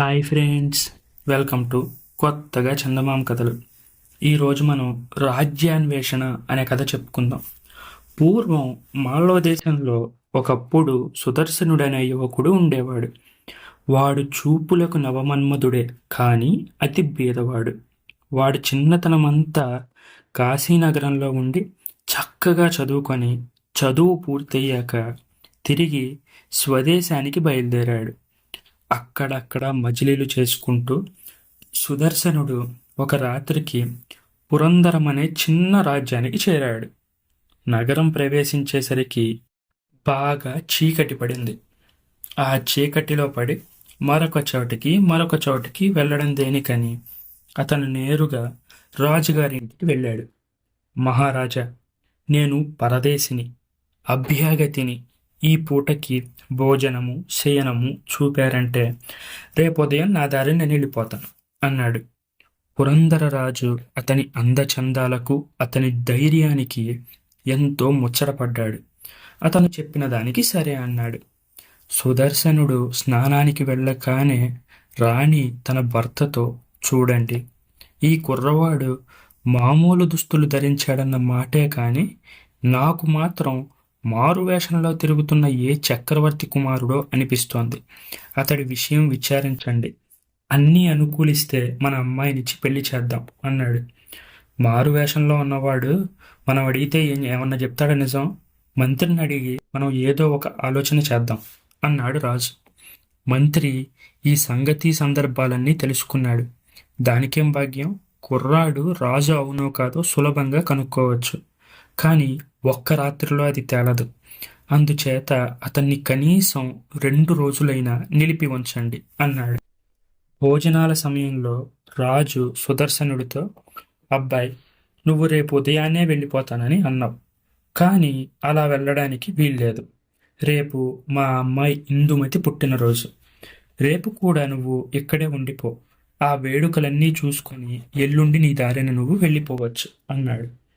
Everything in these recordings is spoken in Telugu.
హాయ్ ఫ్రెండ్స్ వెల్కమ్ టు కొత్తగా చందమామ కథలు. ఈరోజు మనం రాజ్యాన్వేషణ అనే కథ చెప్పుకుందాం. పూర్వం మాళవ దేశంలో ఒకప్పుడు సుదర్శనుడనే యువకుడు ఉండేవాడు. వాడు చూపులకు నవమన్మధుడే కానీ అతి బీదవాడు వాడు చిన్నతనమంతా కాశీనగరంలో ఉండి చక్కగా చదువుకొని చదువు పూర్తయ్యాక తిరిగి స్వదేశానికి బయలుదేరాడు. అక్కడక్కడ మజిలీలు చేసుకుంటూ సుదర్శనుడు ఒక రాత్రికి పురందరం అనే చిన్న రాజ్యానికి చేరాడు. నగరం ప్రవేశించేసరికి బాగా చీకటి పడింది. ఆ చీకటిలో పడి మరొక చోటికి మరొక చోటికి వెళ్ళడం దేనికని అతను నేరుగా రాజుగారింటికి వెళ్ళాడు. మహారాజా నేను పరదేశిని అభ్యాగతిని ఈ పూటకి భోజనము శయనము చూపారంటే రేపు ఉదయం నా దారి నేను వెళ్ళిపోతాను అన్నాడు. పురంధరరాజు అతని అందచందాలకు అతని ధైర్యానికి ఎంతో ముచ్చటపడ్డాడు. అతను చెప్పిన దానికి సరే అన్నాడు. సుదర్శనుడు స్నానానికి వెళ్ళగానే రాణి తన భర్తతో చూడండి ఈ కుర్రవాడు మామూలు దుస్తులు ధరించాడన్న మాటే కానీ నాకు మాత్రం మారువేషంలో తిరుగుతున్న ఏ చక్రవర్తి కుమారుడో అనిపిస్తోంది. అతడి విషయం విచారించండి. అన్నీ అనుకూలిస్తే మన అమ్మాయినిచ్చి పెళ్ళి చేద్దాం అన్నాడు. మారువేషంలో ఉన్నవాడు మనం అడిగితే ఏమన్నా చెప్తాడా నిజం? మంత్రిని అడిగి మనం ఏదో ఒక ఆలోచన చేద్దాం అన్నాడు రాజు. మంత్రి ఈ సంగతి సందర్భాలన్నీ తెలుసుకున్నాడు. దానికేం భాగ్యం? కుర్రాడు రాజు అవునో కాదో సులభంగా కనుక్కోవచ్చు. కానీ ఒక్క రాత్రిలో అది తేలదు. అందుచేత అతన్ని కనీసం రెండు రోజులైనా నిలిపి ఉంచండి అన్నాడు. భోజనాల సమయంలో రాజు సుదర్శనుడితో అబ్బాయి నువ్వు రేపు ఉదయాన్నే వెళ్ళిపోతానని అన్నావు. కానీ అలా వెళ్ళడానికి వీల్లేదు. రేపు మా అమ్మాయి ఇందుమతి పుట్టినరోజు. రేపు కూడా నువ్వు ఇక్కడే ఉండిపో. ఆ వేడుకలన్నీ చూసుకొని ఎల్లుండి నీ దారిన నువ్వు వెళ్ళిపోవచ్చు అన్నాడు.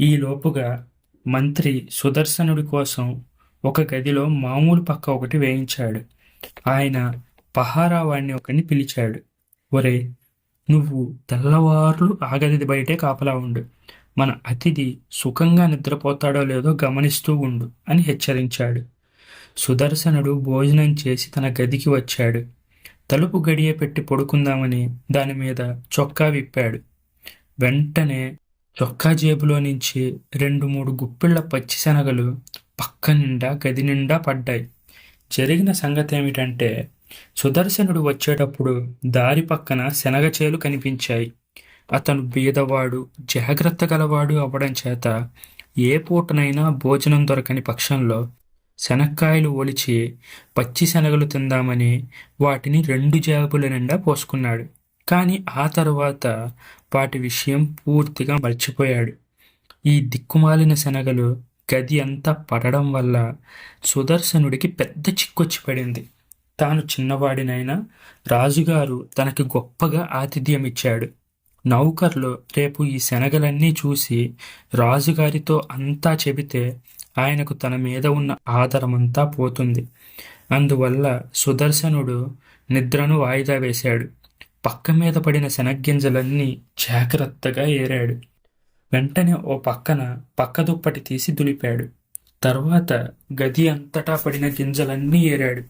ఈ లోపుగా మంత్రి సుదర్శనుడి కోసం ఒక గదిలో మామూలు పక్క ఒకటి వేయించాడు. ఆయన పహారా ఒకని పిలిచాడు. ఒరే నువ్వు తెల్లవారులు ఆ గది బయటే కాపలా ఉండు. మన అతిథి సుఖంగా నిద్రపోతాడో లేదో గమనిస్తూ ఉండు అని హెచ్చరించాడు. సుదర్శనుడు భోజనం చేసి తన గదికి వచ్చాడు. తలుపు గడియ పెట్టి పడుకుందామని దాని మీద చొక్కా విప్పాడు. వెంటనే చొక్కా జేబులో నుంచి రెండు మూడు గుప్పిళ్ళ పచ్చి శనగలు పక్క నిండా గది నిండా పడ్డాయి. జరిగిన సంగతి ఏమిటంటే సుదర్శనుడు వచ్చేటప్పుడు దారి పక్కన శనగ చేలు కనిపించాయి. అతను బీదవాడు జాగ్రత్త గలవాడు అవ్వడం చేత ఏ పూటనైనా భోజనం దొరకని పక్షంలో శనక్కాయలు ఒలిచి పచ్చి శనగలు తిందామని వాటిని రెండు జాబుల నిండా పోసుకున్నాడు. కానీ ఆ తర్వాత వాటి విషయం పూర్తిగా మర్చిపోయాడు. ఈ దిక్కుమాలిన శనగలు గది అంతా పడడం వల్ల సుదర్శనుడికి పెద్ద చిక్కొచ్చి పడింది తాను చిన్నవాడినైనా రాజుగారు తనకి గొప్పగా ఆతిథ్యం ఇచ్చాడు నౌకర్లు రేపు ఈ శనగలన్నీ చూసి రాజుగారితో అంతా చెబితే ఆయనకు తన మీద ఉన్న ఆధారమంతా పోతుంది. అందువల్ల సుదర్శనుడు నిద్రను వాయిదా వేశాడు. పక్క మీద పడిన శనగ్గింజలన్నీ జాగ్రత్తగా ఏరాడు. వెంటనే ఓ పక్కన పక్క దుప్పటి తీసి దులిపాడు. తర్వాత గది అంతటా పడిన గింజలన్నీ ఏరాడు.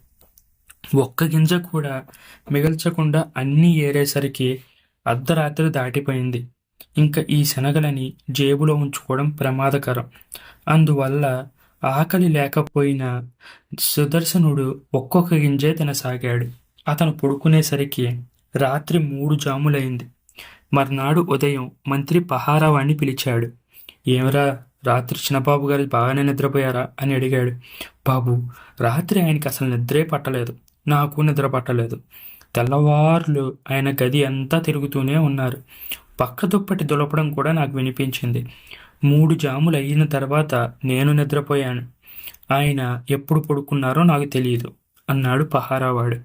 ఒక్క గింజ కూడా మిగల్చకుండా అన్నీ ఏరేసరికి అర్ధరాత్రి దాటిపోయింది. ఇంకా ఈ శనగలని జేబులో ఉంచుకోవడం ప్రమాదకరం. అందువల్ల ఆకలి లేకపోయినా సుదర్శనుడు ఒక్కొక్క గింజే తినసాగాడు. అతను పడుకునేసరికి రాత్రి మూడు జాములైంది. మర్నాడు ఉదయం మంత్రి పహారావాణ్ణి పిలిచాడు. ఏమరా రాత్రి చిన్నబాబు గారు బాగానే నిద్రపోయారా? అని అడిగాడు. బాబు రాత్రి ఆయనకి అసలు నిద్రే పట్టలేదు. నాకు నిద్ర పట్టలేదు. తెల్లవార్లు ఆయన గది అంతా తిరుగుతూనే ఉన్నారు. పక్క దుప్పటి దులపడం కూడా నాకు వినిపించింది. మూడు జాములు అయిన తర్వాత నేను నిద్రపోయాను. ఆయన ఎప్పుడు పడుకున్నారో నాకు తెలియదు అన్నాడు పహారావాడు.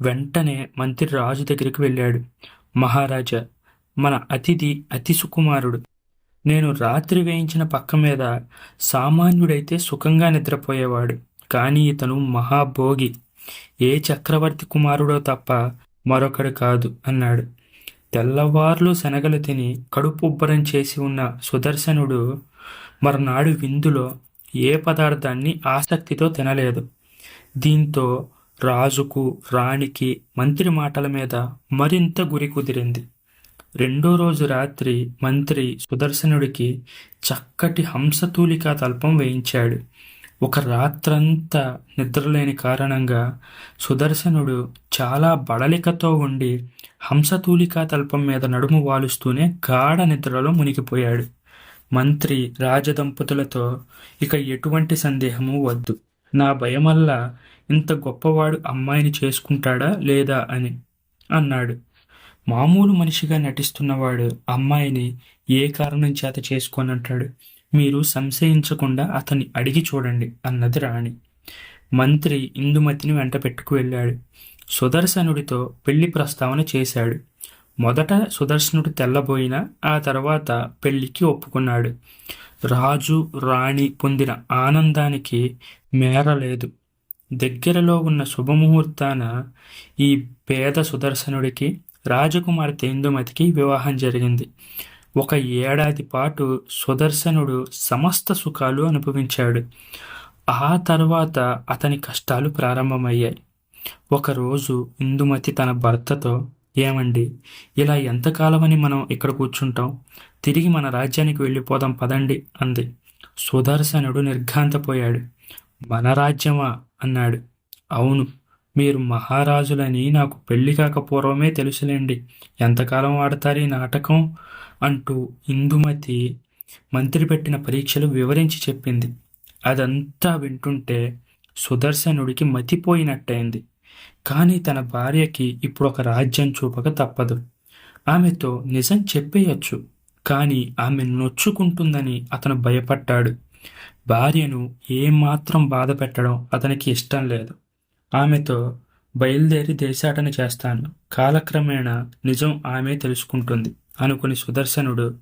వెంటనే మంత్రి రాజు దగ్గరికి వెళ్ళాడు. మహారాజా మన అతిథి అతి సుకుమారుడు. నేను రాత్రి వేయించిన పక్క మీద సామాన్యుడైతే సుఖంగా నిద్రపోయేవాడు. కానీ ఇతను మహాభోగి. ఏ చక్రవర్తి కుమారుడో తప్ప మరొకడు కాదు అన్నాడు. తెల్లవార్లు శనగలు తిని కడుపుబ్బరం చేసి ఉన్న సుదర్శనుడు మరునాడు విందులో ఏ పదార్థాన్ని ఆసక్తితో తినలేదు. దీంతో రాజుకు రాణికి మంత్రి మాటల మీద మరింత గురి కుదిరింది. రెండో రోజు రాత్రి మంత్రి సుదర్శనుడికి చక్కటి హంసతూలికా తల్పం వేయించాడు. ఒక రాత్రంతా నిద్రలేని కారణంగా సుదర్శనుడు చాలా బడలికతో ఉండి హంసతూలికా తల్పం మీద నడుము వాలుస్తూనే గాఢ నిద్రలో మునిగిపోయాడు. మంత్రి రాజదంపతులతో ఇక ఎటువంటి సందేహము వద్దు. నా భయమల్లా ఇంత గొప్పవాడు అమ్మాయిని చేసుకుంటాడా లేదా అని అన్నాడు. మామూలు మనిషిగా నటిస్తున్నవాడు అమ్మాయిని ఏ కారణం చేత చేసుకోనంటాడు? మీరు సంశయించకుండా అతన్ని అడిగి చూడండి అన్నది రాణి. మంత్రి ఇందుమతిని వెంట పెట్టుకు వెళ్ళాడు. సుదర్శనుడితో పెళ్ళి ప్రస్తావన చేశాడు. మొదట సుదర్శనుడు తెల్లబోయిన ఆ తర్వాత పెళ్ళికి ఒప్పుకున్నాడు. రాజు రాణి పొందిన ఆనందానికి మేరలేదు దగ్గరలో ఉన్న శుభముహూర్తాన ఈ పేద సుదర్శనుడికి రాజకుమార్తె ఇందుమతికి వివాహం జరిగింది. ఒక ఏడాది పాటు సుదర్శనుడు సమస్త సుఖాలు అనుభవించాడు. ఆ తర్వాత అతని కష్టాలు ప్రారంభమయ్యాయి. ఒకరోజు ఇందుమతి తన భర్తతో ఏమండి? ఇలా ఎంతకాలమని మనం ఇక్కడ కూర్చుంటాం? తిరిగి మన రాజ్యానికి వెళ్ళిపోదాం పదండి అంది. సుదర్శనుడు నిర్ఘాంతపోయాడు. మన రాజ్యమా? అన్నాడు. అవును మీరు మహారాజులని నాకు పెళ్ళి కాక పూర్వమే తెలుసులేండి. ఎంతకాలం ఆడతారు ఈ నాటకం? అంటూ ఇందుమతి మంత్రి పెట్టిన పరీక్షలు వివరించి చెప్పింది. అదంతా వింటుంటే సుదర్శనుడికి మతిపోయినట్టయింది. కానీ తన భార్యకి ఇప్పుడు ఒక రాజ్యం చూపక తప్పదు. ఆమెతో నిజం చెప్పేయచ్చు కానీ ఆమె నొచ్చుకుంటుందని అతను భయపడ్డాడు. భార్యను ఏమాత్రం బాధ పెట్టడం అతనికి ఇష్టం లేదు. ఆమెతో బయలుదేరి దేశాటన చేస్తాను. కాలక్రమేణా నిజం ఆమె తెలుసుకుంటుంది అనుకుని సుదర్శనుడు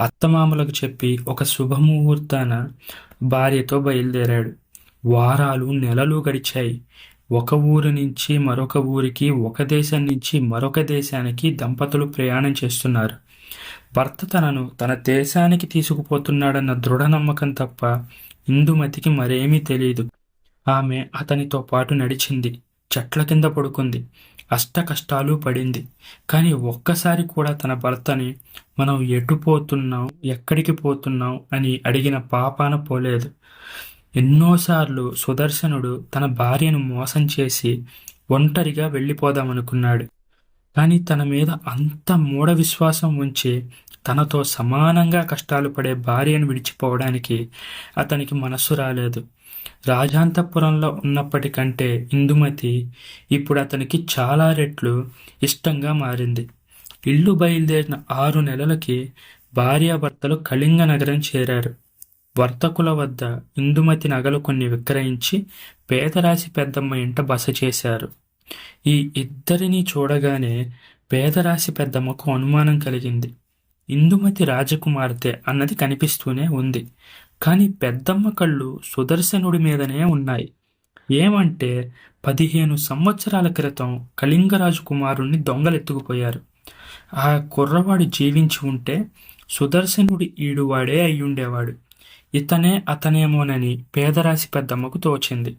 అత్తమామలకు చెప్పి ఒక శుభముహూర్తాన భార్యతో బయలుదేరాడు. వారాలు నెలలు గడిచాయి. ఒక ఊరు నుంచి మరొక ఊరికి ఒక దేశం నుంచి మరొక దేశానికి దంపతులు ప్రయాణం చేస్తున్నారు. భర్త తనను తన దేశానికి తీసుకుపోతున్నాడన్న దృఢ నమ్మకం తప్ప ఇందుమతికి మరేమీ తెలియదు. ఆమె అతనితో పాటు నడిచింది. చెట్ల కింద పడుకుంది. అష్ట కష్టాలు పడింది. కానీ ఒక్కసారి కూడా తన భర్తని మనం ఎటు పోతున్నాం ఎక్కడికి పోతున్నాం అని అడిగిన పాపాన పోలేదు. ఎన్నోసార్లు సుదర్శనుడు తన భార్యను మోసం చేసి ఒంటరిగా వెళ్ళిపోదామనుకున్నాడు. కానీ తన మీద అంత మూఢ విశ్వాసం ఉంచి తనతో సమానంగా కష్టాలు పడే భార్యను విడిచిపోవడానికి అతనికి మనస్సు రాలేదు. రాజాంతపురంలో ఉన్నప్పటికంటే ఇందుమతి ఇప్పుడు అతనికి చాలా రెట్లు ఇష్టంగా మారింది. ఇల్లు బయలుదేరిన ఆరు నెలలకి భార్యాభర్తలు కళింగ నగరం చేరారు. వర్తకుల వద్ద ఇందుమతి నగలు కొన్ని విక్రయించి పేదరాశి పెద్దమ్మ ఇంట బస చేశారు. ఈ ఇద్దరిని చూడగానే పేదరాశి పెద్దమ్మకు అనుమానం కలిగింది. ఇందుమతి రాజకుమార్తె అన్నది కనిపిస్తూనే ఉంది. కానీ పెద్దమ్మ కళ్ళు సుదర్శనుడి మీదనే ఉన్నాయి. ఏమంటే పదిహేను సంవత్సరాల క్రితం కళింగరాజు కుమారుణ్ణి దొంగలెత్తుకుపోయారు. ఆ కుర్రవాడు జీవించి ఉంటే సుదర్శనుడి ఈడువాడే అయ్యుండేవాడు. ఇతనే అతనేమోనని పేదరాశి పెద్దమ్మకు తోచింది.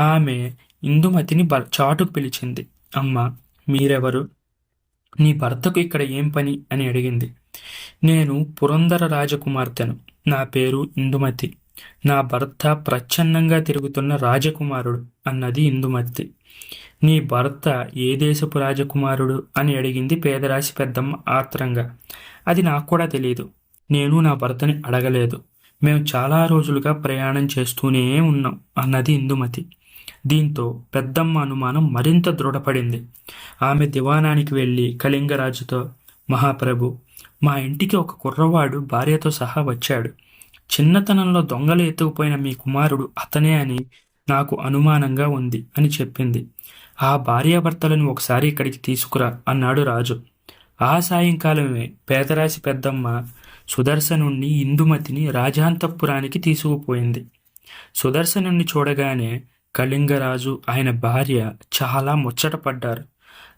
ఆమె ఇందుమతిని చాటుకు పిలిచింది. అమ్మ మీరెవరు? నీ భర్తకు ఇక్కడ ఏం పని? అని అడిగింది. నేను పురందర రాజకుమార్తెను. నా పేరు ఇందుమతి. నా భర్త ప్రచ్ఛన్నంగా తిరుగుతున్న రాజకుమారుడు అన్నది ఇందుమతి. నీ భర్త ఏ దేశపు రాజకుమారుడు? అని అడిగింది పేదరాశి పెద్దమ్మ ఆత్రంగా. అది నాకు కూడా తెలియదు నేను నా భర్తని అడగలేదు. మేము చాలా రోజులుగా ప్రయాణం చేస్తూనే ఉన్నాం అన్నది ఇందుమతి దీంతో పెద్దమ్మ అనుమానం మరింత దృఢపడింది. ఆమె దివానానికి వెళ్ళి కళింగరాజుతో మహాప్రభు మా ఇంటికి ఒక కుర్రవాడు భార్యతో సహా వచ్చాడు. చిన్నతనంలో దొంగలు ఎత్తుకుపోయిన మీ కుమారుడు అతనే అని నాకు అనుమానంగా ఉంది అని చెప్పింది. ఆ భార్యాభర్తలను ఒకసారి ఇక్కడికి తీసుకురా అన్నాడు రాజు. ఆ సాయంకాలమే పేదరాశి పెద్దమ్మ సుదర్శనుణ్ణి ఇందుమతిని రాజాంతపురానికి తీసుకుపోయింది. సుదర్శనుణ్ణి చూడగానే కళింగరాజు ఆయన భార్య చాలా ముచ్చటపడ్డారు.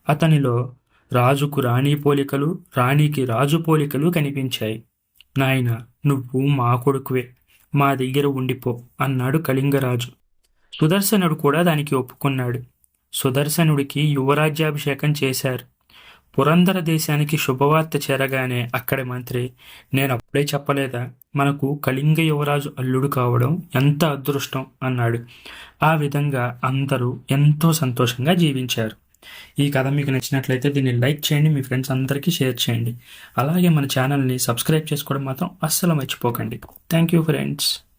అతనిలో రాజుకు రాణి పోలికలు రాణికి రాజు పోలికలు కనిపించాయి. నాయన నువ్వు మా కొడుకువే మా దగ్గర ఉండిపో అన్నాడు కళింగరాజు. సుదర్శనుడు కూడా దానికి ఒప్పుకున్నాడు. సుదర్శనుడికి యువరాజ్యాభిషేకం చేశారు. పురందర దేశానికి శుభవార్త చేరగానే అక్కడి మంత్రి నేను అప్పుడే చెప్పలేదా? మనకు కళింగ యువరాజు అల్లుడు కావడం ఎంత అదృష్టం అన్నాడు. ఆ విధంగా అందరూ ఎంతో సంతోషంగా జీవించారు. ఈ కథ మీకు నచ్చినట్లయితే దీన్ని లైక్ చేయండి మీ ఫ్రెండ్స్ అందరికీ షేర్ చేయండి. అలాగే మన ఛానల్ని సబ్స్క్రైబ్ చేసుకోవడం మాత్రం అస్సలు మర్చిపోకండి. Thank you friends.